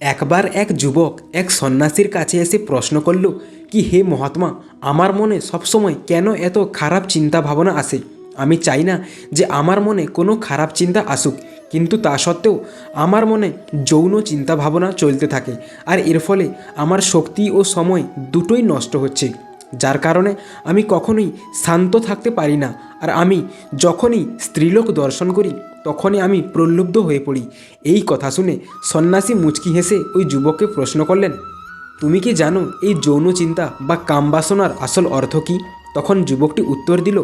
একবার এক যুবক এক সন্ন্যাসীর কাছে এসে প্রশ্ন করল, কি হে মহাত্মা, আমার মনে সবসময় কেন এত খারাপ চিন্তা ভাবনা আসে? আমি চাই না যে আমার মনে কোনো খারাপ চিন্তা আসুক, কিন্তু তা সত্ত্বেও আমার মনে যৌন চিন্তা ভাবনা চলতে থাকে, আর এর ফলে আমার শক্তি ও সময় দুটোই নষ্ট হচ্ছে। যার কারণে আমি কখনোই শান্ত থাকতে পারি না। আর আমি যখনই স্ত্রীলোক দর্শন করি, তখনই আমি প্রলুব্ধ হয়ে পড়ি। এই কথা শুনে সন্ন্যাসী মুচকি হেসে ওই যুবককে প্রশ্ন করলেন, তুমি কি জানো এই যৌন চিন্তা বা কামবাসনার আসল অর্থ কী? তখন যুবকটি উত্তর দিল,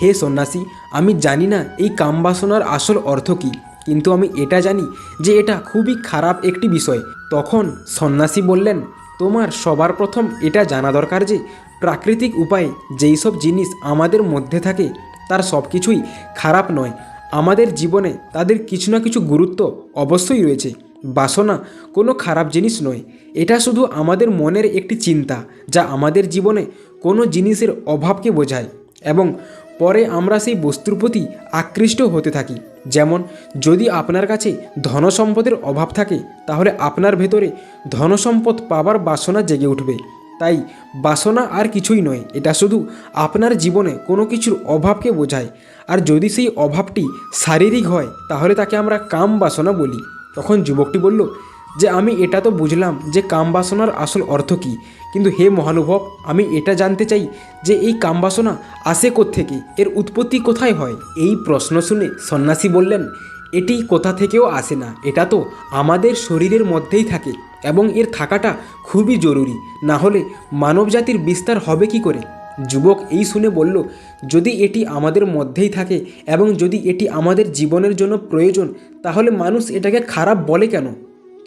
হে সন্ন্যাসী, আমি জানি না এই কামবাসনার আসল অর্থ কী, কিন্তু আমি এটা জানি যে এটা খুবই খারাপ একটি বিষয়। তখন সন্ন্যাসী বললেন, তোমার সবার প্রথম এটা জানা দরকার যে প্রাকৃতিক উপায়ে যেই সব জিনিস আমাদের মধ্যে থাকে, তার সব কিছুই খারাপ নয়। আমাদের জীবনে তাদের কিছু না কিছু গুরুত্ব অবশ্যই রয়েছে। বাসনা কোনো খারাপ জিনিস নয়। এটা শুধু আমাদের মনের একটি চিন্তা, যা আমাদের জীবনে কোনো জিনিসের অভাবকে বোঝায় এবং পরে আমরা সেই বস্তুর প্রতি আকৃষ্ট হতে থাকি। যেমন, যদি আপনার কাছে ধনসম্পদের অভাব থাকে, তাহলে আপনার ভেতরে ধনসম্পদ পাবার বাসনা জেগে উঠবে। তাই বাসনা আর কিছুই নয়, এটা শুধু আপনার জীবনে কোনো কিছুর অভাবকে বোঝায়। আর যদি সেই অভাবটি শারীরিক হয়, তাহলে তাকে আমরা কাম বাসনা বলি। তখন যুবকটি বলল, যে আমি এটা তো বুঝলাম যে কাম বাসনার আসল অর্থ কী। কিন্তু হে মহানুভব, আমি এটা জানতে চাই যে এই কাম বাসনা আসে থেকে এর উৎপত্তি কোথায় হয়? এই প্রশ্ন শুনে সন্ন্যাসী বললেন, এটি কোথা থেকেও আসে না। এটা তো আমাদের শরীরের মধ্যেই থাকে। এবং এর থাকাটা খুবই জরুরি। না হলে মানবজাতির বিস্তার হবে কি করে? যুবক এই শুনে বলল, যদি এটি আমাদের মধ্যেই থাকে এবং যদি এটি আমাদের জীবনের জন্য প্রয়োজন, তাহলে মানুষ এটাকে খারাপ বলে কেন?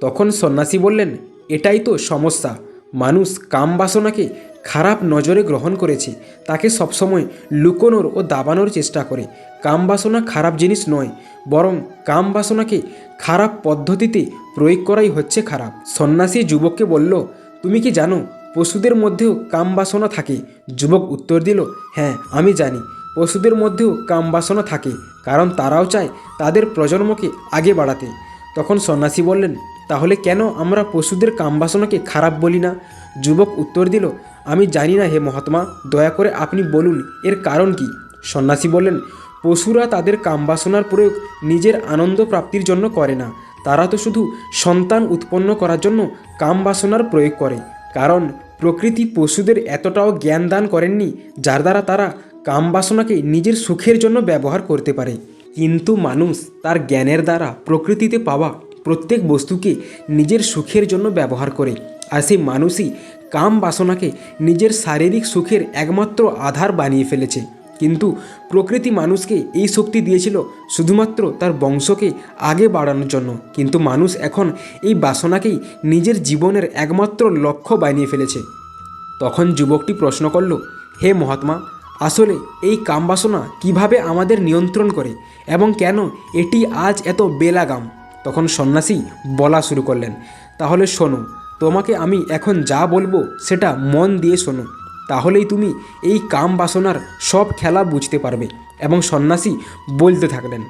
তখন সন্ন্যাসী বললেন, এটাই তো সমস্যা। মানুষ কাম বাসনাকে খারাপ নজরে গ্রহণ করেছে। তাকে সবসময় লুকোনোর ও দাবানোর চেষ্টা করে। কাম বাসনা খারাপ জিনিস নয়, বরং কাম বাসনাকে খারাপ পদ্ধতিতে প্রয়োগ করাই হচ্ছে খারাপ। সন্ন্যাসী যুবককে বলল, তুমি কি জানো, পশুদের মধ্যেও কাম বাসনা থাকে? যুবক উত্তর দিল হ্যাঁ আমি জানি, পশুদের মধ্যেও কাম বাসনা থাকে, কারণ তারাও চায় তাদের প্রজন্মকে আগে বাড়াতে। তখন সন্ন্যাসী বললেন তাহলে কেন আমরা পশুদের কামবাসনাকে খারাপ বলি না? যুবক উত্তর দিল, আমি জানি না হে মহাত্মা, দয়া করে আপনি বলুন, এর কারণ কি? সন্ন্যাসী বললেন, পশুরা তাদের কামবাসনার প্রয়োগ নিজের আনন্দ প্রাপ্তির জন্য করে না। তারা তো শুধু সন্তান উৎপন্ন করার জন্য কামবাসনার প্রয়োগ করে। কারণ প্রকৃতি পশুদের এতটাও জ্ঞান দান করেননি, যার দ্বারা তারা কামবাসনাকে নিজের সুখের জন্য ব্যবহার করতে পারে। কিন্তু মানুষ তার জ্ঞানের দ্বারা প্রকৃতিতে পাওয়া প্রত্যেক বস্তুকে নিজের সুখের জন্য ব্যবহার করে। আর সেই মানুষই কাম বাসনাকে নিজের শারীরিক সুখের একমাত্র আধার বানিয়ে ফেলেছে। কিন্তু প্রকৃতি মানুষকে এই শক্তি দিয়েছিল শুধুমাত্র তার বংশকে আগে বাড়ানোর জন্য। কিন্তু মানুষ এখন এই বাসনাকেই নিজের জীবনের একমাত্র লক্ষ্য বানিয়ে ফেলেছে। তখন যুবকটি প্রশ্ন করল, হে মহাত্মা, আসলে এই কামবাসনা কীভাবে আমাদের নিয়ন্ত্রণ করে এবং কেন এটি আজ এত বেলাগাম? তখন সন্ন্যাসী বলা শুরু করলেন, তাহলে শোনো, তোমাকে আমি এখন যা বলব সেটা মন দিয়ে শোনো। তাহলেই তুমি এই কাম বাসনার সব খেলা বুঝতে পারবে। এবং সন্ন্যাসী বলতে থাকলেন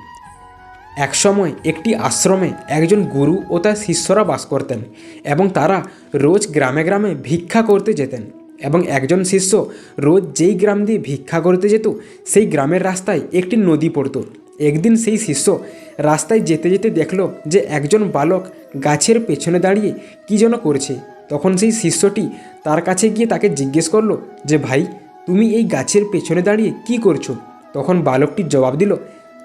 একসময় একটি আশ্রমে একজন গুরু ও তার শিষ্যরা বাস করতেন এবং তারা রোজ গ্রামে গ্রামে ভিক্ষা করতে যেতেন এবং একজন শিষ্য রোজ যেই গ্রাম দিয়ে ভিক্ষা করতে যেত, সেই গ্রামের রাস্তায় একটি নদী পড়তো। একদিন সেই শিষ্য রাস্তায় যেতে যেতে দেখল যে একজন বালক গাছের পেছনে দাঁড়িয়ে কী যেন করছে। তখন সেই শিষ্যটি তার কাছে গিয়ে তাকে জিজ্ঞেস করল যে, ভাই, তুমি এই গাছের পেছনে দাঁড়িয়ে কি করছ? তখন বালকটি জবাব দিল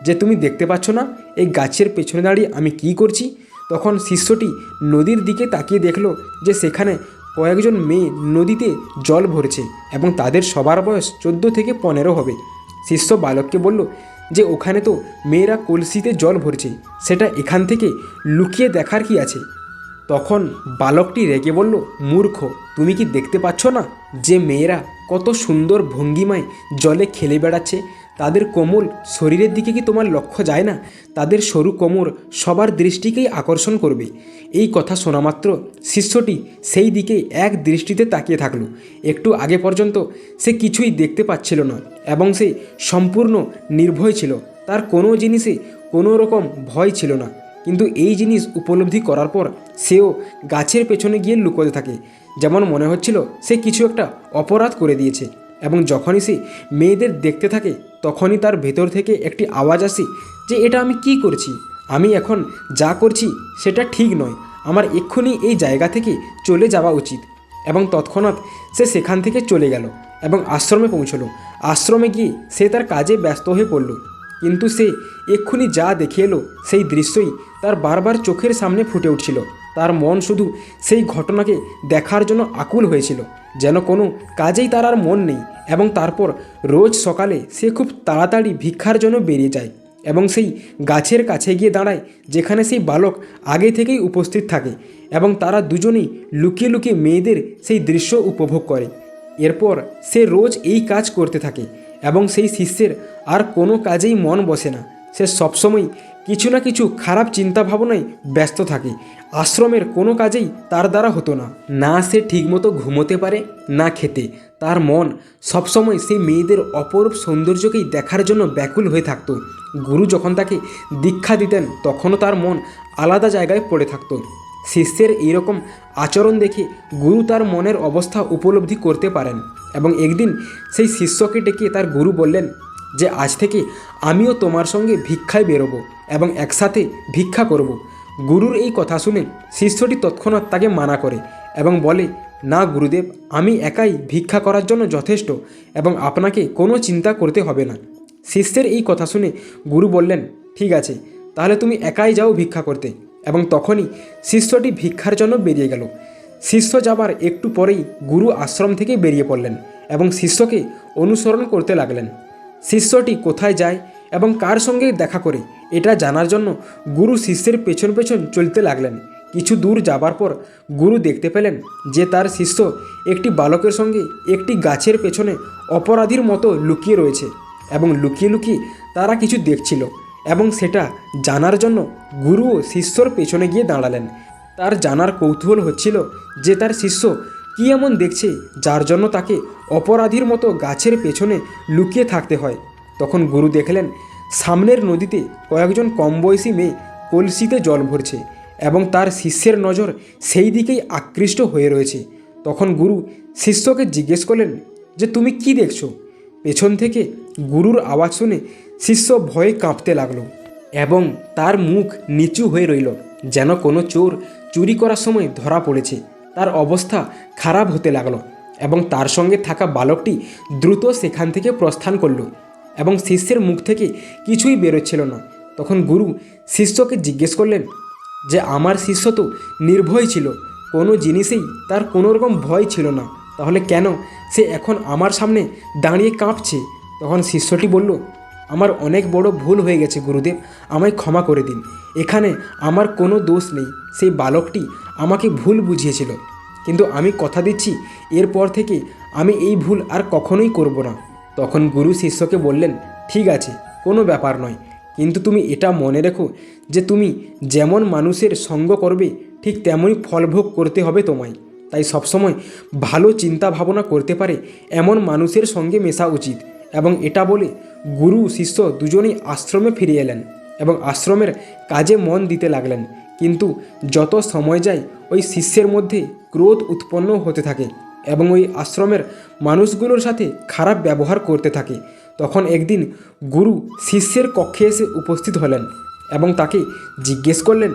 যে, তুমি দেখতে পাচ্ছ না, এই গাছের পেছনে দাঁড়িয়ে আমি কি করছি? তখন শিষ্যটি নদীর দিকে তাকিয়ে দেখল যে, সেখানে কয়েকজন মেয়ে নদীতে জল ভরছে এবং তাদের সবার বয়স চোদ্দ থেকে পনেরো হবে। শিষ্য বালককে বলল যে ওখানে তো মেয়েরা কলসিতে জল ভরছে, সেটা এখান থেকে লুকিয়ে দেখার কি আছে? তখন বালকটি রেগে বলল, মূর্খ, তুমি কি দেখতে পাচ্ছ না যে মেয়েরা কত সুন্দর ভঙ্গিমায় জলে খেলে বেড়াচ্ছে? তাদের কোমল শরীরের দিকে কি তোমার লক্ষ্য যায় না? তাদের সরু কোমর সবার দৃষ্টিকেই আকর্ষণ করবে। এই কথা শোনা মাত্র শিষ্যটি সেই দিকে এক দৃষ্টিতে তাকিয়ে থাকল। একটু আগে পর্যন্ত সে কিছুই দেখতে পাচ্ছিল না এবং সে সম্পূর্ণ নির্ভয় ছিল। তার কোনো জিনিসে কোনো রকম ভয় ছিল না। কিন্তু এই জিনিস উপলব্ধি করার পর সেও গাছের পেছনে গিয়ে লুকোতে থাকে। যেমন মনে হচ্ছিল সে কিছু একটা অপরাধ করে দিয়েছে এবং যখনই সে মেয়েদের দেখতে থাকে তখনই তার ভেতর থেকে একটি আওয়াজ আসে যে, এটা আমি কি করছি? আমি এখন যা করছি সেটা ঠিক নয়। আমার এক্ষুনি এই জায়গা থেকে চলে যাওয়া উচিত। এবং তৎক্ষণাৎ সে সেখান থেকে চলে গেল এবং আশ্রমে পৌঁছলো। আশ্রমে গিয়ে সে তার কাজে ব্যস্ত হয়ে পড়ল। কিন্তু সে এক্ষুনি যা দেখে এলো সেই দৃশ্যই তার বারবার চোখের সামনে ফুটে উঠছিল। তার মন শুধু সেই ঘটনাকে দেখার জন্য আকুল হয়েছিল। যেন কোনো কাজেই তার আর মন নেই এবং তারপর রোজ সকালে সে খুব তাড়াতাড়ি ভিক্ষার জন্য বেরিয়ে যায় এবং সেই গাছের কাছে গিয়ে দাঁড়ায় যেখানে সেই বালক আগে থেকেই উপস্থিত থাকে এবং তারা দুজনেই লুকিয়ে লুকিয়ে মেয়েদের সেই দৃশ্য উপভোগ করে। এরপর সে রোজ এই কাজ করতে থাকে এবং সেই শিষ্যের আর কোনো কাজেই মন বসে না। সে সবসময় কিছু না কিছু খারাপ চিন্তা ভাবনায় ব্যস্ত থাকে। আশ্রমের কোনো কাজেই তার দ্বারা হতো না। না সে ঠিকমতো ঘুমোতে পারে, না খেতে। তার মন সবসময় সেই মেয়েদের অপরূপ সৌন্দর্যকেই দেখার জন্য ব্যাকুল হয়ে থাকতো। গুরু যখন তাকে দীক্ষা দিতেন, তখনও তার মন আলাদা জায়গায় পড়ে থাকতো। শিষ্যের এইরকম আচরণ দেখে গুরু তার মনের অবস্থা উপলব্ধি করতে পারেন এবং একদিন সেই শিষ্যকে ডেকে তার গুরু বললেন যে, আজ থেকে আমিও তোমার সঙ্গে ভিক্ষায় বেরোবো। এবং একসাথে ভিক্ষা করব। গুরুর এই কথা শুনে শিষ্যটি তৎক্ষণাৎ তাকে মানা করে এবং বলে, না গুরুদেব, আমি একাই ভিক্ষা করার জন্য যথেষ্ট এবং আপনাকে কোনো চিন্তা করতে হবে না। শিষ্যের এই কথা শুনে গুরু বললেন, ঠিক আছে, তাহলে তুমি একাই যাও ভিক্ষা করতে। এবং তখনই শিষ্যটি ভিক্ষার জন্য বেরিয়ে গেল। শিষ্য যাবার একটু পরেই গুরু আশ্রম থেকে বেরিয়ে পড়লেন এবং শিষ্যকে অনুসরণ করতে লাগলেন। শিষ্যটি কোথায় যায় এবং কার সঙ্গে দেখা করে, এটা জানার জন্য গুরু শিষ্যের পেছন পেছন চলতে লাগলেন। কিছু দূর যাবার পর গুরু দেখতে পেলেন যে তার শিষ্য একটি বালকের সঙ্গে একটি গাছের পেছনে অপরাধীর মতো লুকিয়ে রয়েছে এবং লুকিয়ে লুকিয়ে তারা কিছু দেখছিল এবং সেটা জানার জন্য গুরুও শিষ্যর পেছনে গিয়ে দাঁড়ালেন। তার জানার কৌতূহল হচ্ছিল যে তার শিষ্য কী এমন দেখছে যার জন্য তাকে অপরাধীর মতো গাছের পেছনে লুকিয়ে থাকতে হয়। তখন গুরু দেখলেন, সামনের নদীতে কয়েকজন কম বয়সী মেয়ে কলসিতে জল ভরছে এবং তার শিষ্যের নজর সেই দিকেই আকৃষ্ট হয়ে রয়েছে। তখন গুরু শিষ্যকে জিজ্ঞেস করলেন, যে তুমি কি দেখছ? পেছন থেকে গুরুর আওয়াজ শুনে শিষ্য ভয়ে কাঁপতে লাগল এবং তার মুখ নিচু হয়ে রইল, যেন কোনো চোর চুরি করার সময় ধরা পড়েছে। তার অবস্থা খারাপ হতে লাগল এবং তার সঙ্গে থাকা বালকটি দ্রুত সেখান থেকে প্রস্থান করল। এবং শিষ্যের মুখ থেকে কিছুই বেরোচ্ছিল না। তখন গুরু শিষ্যকে জিজ্ঞেস করলেন, যে আমার শিষ্য তো নির্ভয় ছিল, কোনো জিনিসেই তার কোনো রকম ভয় ছিল না। তাহলে কেন সে এখন আমার সামনে দাঁড়িয়ে কাঁপছে? তখন শিষ্যটি বলল, আমার অনেক বড় ভুল হয়ে গেছে গুরুদেব, আমায় ক্ষমা করে দিন। এখানে আমার কোনো দোষ নেই, সেই বালকটি আমাকে ভুল বুঝিয়েছিল। কিন্তু আমি কথা দিচ্ছি, এরপর থেকে আমি এই ভুল আর কখনোই করব না। তখন গুরু শিষ্যকে বললেন, ঠিক আছে, কোনো ব্যাপার নয়। কিন্তু তুমি এটা মনে রেখো যে তুমি যেমন মানুষের সঙ্গ করবে, ঠিক তেমনই ফলভোগ করতে হবে তোমায়। তাই সবসময় ভালো চিন্তা ভাবনা করতে পারে এমন মানুষের সঙ্গে মেশা উচিত। এবং এটা বলে গুরু শিষ্য দুজনেই আশ্রমে ফিরে এলেন এবং আশ্রমের কাজে মন দিতে লাগলেন। কিন্তু যত সময় যায়, ওই শিষ্যের মধ্যে ক্রোধ উৎপন্ন হতে থাকে। এবং ওই আশ্রমের মানুষগুলোর সাথে খারাপ ব্যবহার করতে থাকে। তখন একদিন গুরু শিষ্যের কক্ষে এসে উপস্থিত হলেন এবং তাকে জিজ্ঞেস করলেন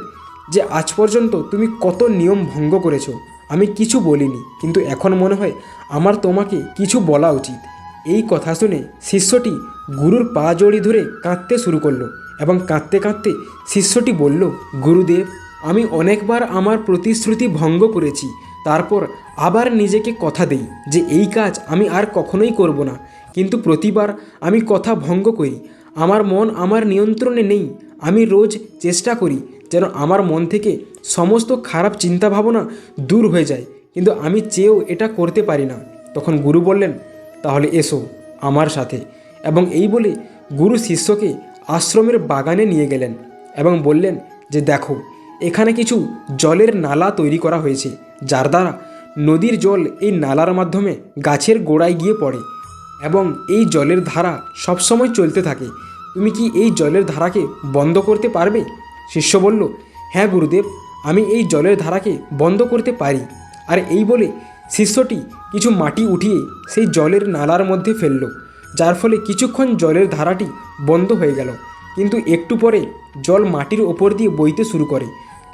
যে, আজ পর্যন্ত তুমি কত নিয়ম ভঙ্গ করেছ? আমি কিছু বলিনি, কিন্তু এখন মনে হয় আমার তোমাকে কিছু বলা উচিত। এই কথা শুনে শিষ্যটি গুরুর পা জড়ি ধরে কাঁদতে শুরু করল এবং কাঁদতে কাঁদতে শিষ্যটি বলল, গুরুদেব, আমি অনেকবার আমার প্রতিশ্রুতি ভঙ্গ করেছি তারপর আবার নিজেকে কথা দেই যে এই কাজ আমি আর কখনোই করব না। কিন্তু প্রতিবার আমি কথা ভঙ্গ করি, আমার মন আমার নিয়ন্ত্রণে নেই, আমি রোজ চেষ্টা করি যেন আমার মন থেকে সমস্ত খারাপ চিন্তা ভাবনা দূর হয়ে যায়, কিন্তু আমি চেয়েও এটা করতে পারি না। তখন গুরু বললেন, তাহলে এসো আমার সাথে। এবং এই বলে গুরু শিষ্যকে আশ্রমের বাগানে নিয়ে গেলেন এবং বললেন যে, দেখো এখানে কিছু জলের নালা তৈরি করা হয়েছে, যার দ্বারা নদীর জল এই নালার মাধ্যমে গাছের গোড়ায় গিয়ে পড়ে এবং এই জলের ধারা সবসময় চলতে থাকে। তুমি কি এই জলের ধারাকে বন্ধ করতে পারবে? শিষ্য বলল হ্যাঁ গুরুদেব, আমি এই জলের ধারাকে বন্ধ করতে পারি। আর এই বলে শিষ্যটি কিছু মাটি উঠিয়ে সেই জলের নালার মধ্যে ফেলল, যার ফলে কিছুক্ষণ জলের ধারাটি বন্ধ হয়ে গেল। কিন্তু একটু পরে জল মাটির ওপর দিয়ে বইতে শুরু করে।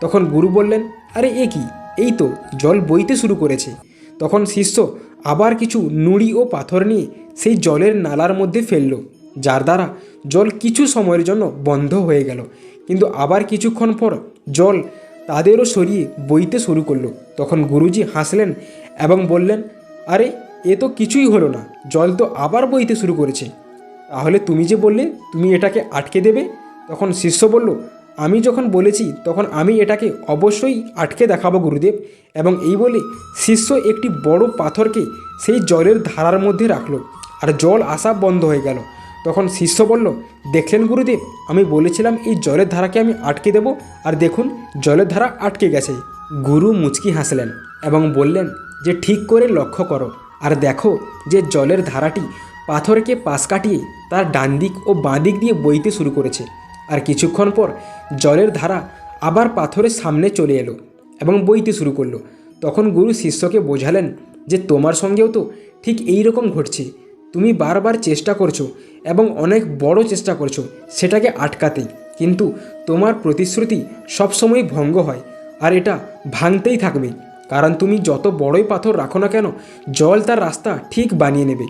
তখন গুরু বললেন, আরে, এ কি? এই তো জল বইতে শুরু করেছে। তখন শিষ্য আবার কিছু নুড়ি ও পাথর নিয়ে সেই জলের নালার মধ্যে ফেলল, যার দ্বারা জল কিছু সময়ের জন্য বন্ধ হয়ে গেল। কিন্তু আবার কিছুক্ষণ পর জল তাদেরও সরিয়ে বইতে শুরু করল। তখন গুরুজি হাসলেন এবং বললেন, আরে, এ তো কিছুই হলো না। জল তো আবার বইতে শুরু করেছে। তাহলে তুমি যে বললে তুমি এটাকে আটকে দেবে, তখন শিষ্য বলল, আমি যখন বলেছি, তখন আমি এটাকে অবশ্যই আটকে দেখাবো, গুরুদেব। এবং এই বলে শিষ্য একটি বড় পাথরকে সেই জলের ধারার মধ্যে রাখল, আর জল আসা বন্ধ হয়ে গেল। তখন শিষ্য বলল, দেখলেন গুরুদেব, আমি বলেছিলাম এই জলের ধারাকে আমি আটকে দেব, আর দেখুন, জলের ধারা আটকে গেছে। গুরু মুচকি হাসলেন এবং বললেন, যে ঠিক করে লক্ষ্য করো, আর দেখো যে জলের ধারাটি পাথরকে পাশ কাটিয়ে তার ডান দিক ও বাঁ দিক দিয়ে বইতে শুরু করেছে। আর কিছুক্ষণ পর জলের ধারা আবার পাথরের সামনে চলে এলো এবং বইতে শুরু করল। তখন গুরু শিষ্যকে বোঝালেন যে, তোমার সঙ্গেও তো ঠিক এই রকম ঘটছে। তুমি বারবার চেষ্টা করছ এবং অনেক বড় চেষ্টা করছ, সেটাকে আটকাতেই। কিন্তু তোমার প্রতিশ্রুতি সবসময় ভঙ্গ হয় আর এটা ভাঙতেই থাকবে। কারণ তুমি যত বড়ই পাথর রাখো না কেন, জল তার রাস্তা ঠিক বানিয়ে নেবে।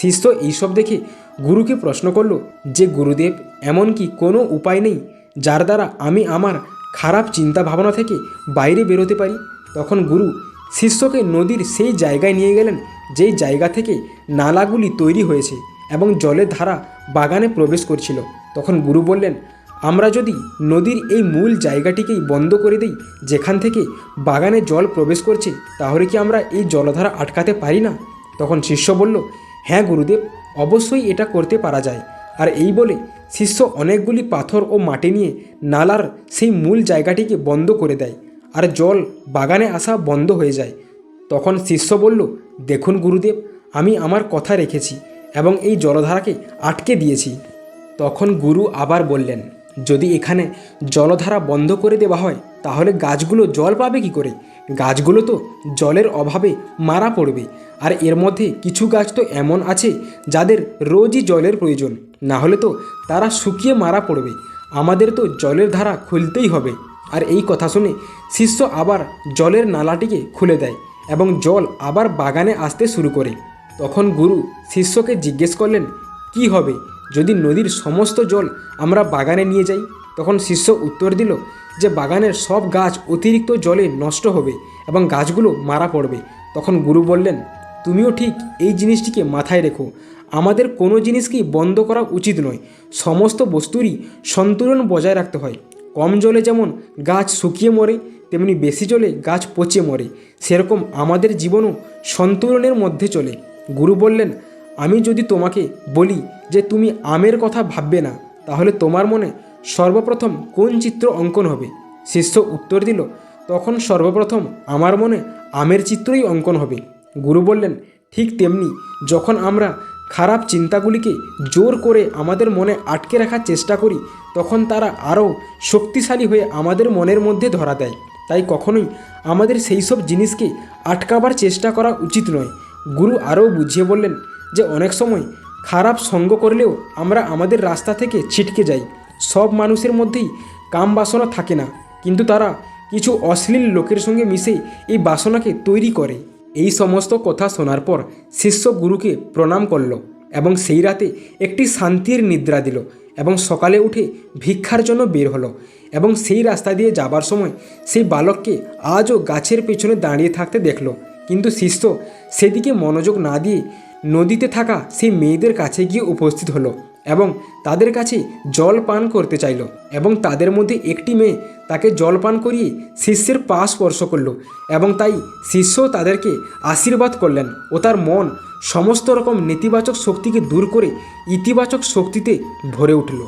শিষ্য এইসব দেখে গুরুকে প্রশ্ন করল যে, গুরুদেব, এমন কি কোনো উপায় নেই যার দ্বারা আমি আমার খারাপ চিন্তা ভাবনা থেকে বাইরে বেরোতে পারি? তখন গুরু শিষ্যকে নদীর সেই জায়গায় নিয়ে গেলেন, যেই জায়গা থেকে নালাগুলি তৈরি হয়েছে এবং জলের ধারা বাগানে প্রবেশ করছিল। তখন গুরু বললেন, আমরা যদি নদীর এই মূল জায়গাটিকেই বন্ধ করে দিই, যেখান থেকে বাগানে জল প্রবেশ করছে, তাহলে কি আমরা এই জলধারা আটকাতে পারি না? তখন শিষ্য বলল হ্যাঁ গুরুদেব, অবশ্যই এটা করতে পারা যায়। আর এই বলে শিষ্য অনেকগুলি পাথর ও মাটি নিয়ে নালার সেই মূল জায়গাটিকে বন্ধ করে দেয় আর জল বাগানে আসা বন্ধ হয়ে যায়। তখন শিষ্য বলল, দেখুন গুরুদেব, আমি আমার কথা রেখেছি এবং এই জলধারাকে আটকে দিয়েছি। তখন গুরু আবার বললেন, যদি এখানে জলধারা বন্ধ করে দেওয়া হয়, তাহলে গাছগুলো জল পাবে কি করে? গাছগুলো তো জলের অভাবে মারা পড়বে। আর এর মধ্যে কিছু গাছ তো এমন আছে যাদের রোজই জলের প্রয়োজন। না হলে তো তারা শুকিয়ে মারা পড়বে। আমাদের তো জলের ধারা খুলতেই হবে। আর এই কথা শুনে শিষ্য আবার জলের নালাটিকে খুলে দেয় এবং জল আবার বাগানে আসতে শুরু করে। তখন গুরু শিষ্যকে জিজ্ঞেস করলেন, কি হবে? যদি নদীর সমস্ত জল আমরা বাগানে নিয়ে যাই? তখন শিষ্য উত্তর দিল যে বাগানের সব গাছ অতিরিক্ত জলে নষ্ট হবে এবং গাছগুলো মারা পড়বে। তখন গুরু বললেন, তুমিও ঠিক এই জিনিসটিকে মাথায় রেখো। আমাদের কোনো জিনিসকেই বন্ধ করা উচিত নয়। সমস্ত বস্তুরই সন্তুলন বজায় রাখতে হয়। কম জলে যেমন গাছ শুকিয়ে মরে, তেমনি বেশি জলে গাছ পচে মরে। সেরকম আমাদের জীবনও সন্তুলনের মধ্যে চলে। গুরু বললেন, আমি যদি তোমাকে বলি যে তুমি আমের কথা ভাববে না, তাহলে তোমার মনে সর্বপ্রথম কোন চিত্র অঙ্কন হবে? শিষ্য উত্তর দিল, তখন সর্বপ্রথম আমার মনে আমের চিত্রই অঙ্কন হবে। গুরু বললেন, ঠিক তেমনি যখন আমরা খারাপ চিন্তাগুলিকে জোর করে আমাদের মনে আটকে রাখার চেষ্টা করি, তখন তারা আরও শক্তিশালী হয়ে আমাদের মনের মধ্যে ধরা দেয়। তাই কখনোই আমাদের সেই সব জিনিসকে আটকাবার চেষ্টা করা উচিত নয়। গুরু আরও বুঝিয়ে বললেন যে, অনেক সময় খারাপ সঙ্গ করলেও আমরা আমাদের রাস্তা থেকে ছিটকে যাই। সব মানুষের মধ্যেই কাম বাসনা থাকে না, কিন্তু তারা কিছু অশ্লীল লোকের সঙ্গে মিশে এই বাসনাকে তৈরি করে। এই সমস্ত কথা শোনার পর শিষ্য গুরুকে প্রণাম করল এবং সেই রাতে একটি শান্তির নিদ্রা দিল এবং সকালে উঠে ভিক্ষার জন্য বের হলো এবং সেই রাস্তা দিয়ে যাবার সময় সেই বালককে আজও গাছের পেছনে দাঁড়িয়ে থাকতে দেখল। কিন্তু শিষ্য সেদিকে মনোযোগ না দিয়ে নদীতে থাকা সেই মেয়েদের কাছে গিয়ে উপস্থিত হলো। এবং তাদের কাছে জল পান করতে চাইল এবং তাদের মধ্যে একটি মেয়ে তাকে জল পান করিয়ে শিষ্যের পা স্পর্শ করল এবং তাই শিষ্য তাদেরকে আশীর্বাদ করলেন ও তার মন সমস্ত রকম নেতিবাচক শক্তিকে দূর করে ইতিবাচক শক্তিতে ভরে উঠল।